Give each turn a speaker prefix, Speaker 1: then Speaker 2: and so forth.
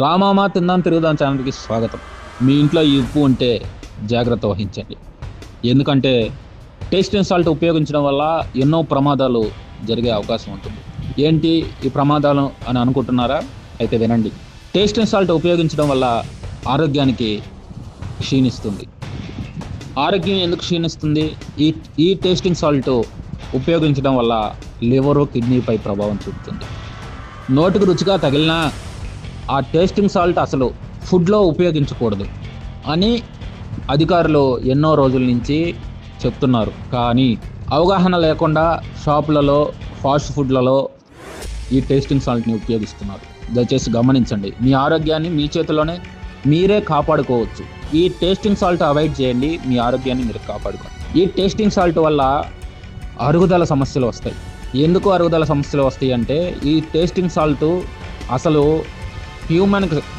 Speaker 1: రామామా తిందాం తిరుగుదాం ఛానల్కి స్వాగతం. మీ ఇంట్లో ఈ ఉప్పు ఉంటే జాగ్రత్త వహించండి. ఎందుకంటే టేస్టింగ్ సాల్ట్ ఉపయోగించడం వల్ల ఎన్నో ప్రమాదాలు జరిగే అవకాశం ఉంటుంది. ఏంటి ఈ ప్రమాదాలు అని అనుకుంటున్నారా? అయితే వినండి. టేస్టింగ్ సాల్ట్ ఉపయోగించడం వల్ల ఆరోగ్యానికి క్షీణిస్తుంది. ఆరోగ్యం ఎందుకు క్షీణిస్తుంది? ఈ ఈ టేస్టింగ్ సాల్ట్ ఉపయోగించడం వల్ల లివరు కిడ్నీపై ప్రభావం చూపుతుంది. నోటికి రుచిగా తగిలినా ఆ టేస్టింగ్ సాల్ట్ అసలు ఫుడ్లో ఉపయోగించకూడదు అని అధికారులు ఎన్నో రోజుల నుంచి చెప్తున్నారు. కానీ అవగాహన లేకుండా షాపులలో ఫాస్ట్ ఫుడ్లలో ఈ టేస్టింగ్ సాల్ట్ని ఉపయోగిస్తున్నారు. దయచేసి గమనించండి. మీ ఆరోగ్యాన్ని మీ చేతిలోనే మీరే కాపాడుకోవచ్చు. ఈ టేస్టింగ్ సాల్ట్ అవాయిడ్ చేయండి. మీ ఆరోగ్యాన్ని మీరు కాపాడుకోండి. ఈ టేస్టింగ్ సాల్ట్ వల్ల అరుగుదల సమస్యలు వస్తాయి. ఎందుకు అరుగుదల సమస్యలు వస్తాయి అంటే ఈ టేస్టింగ్ సాల్ట్ అసలు human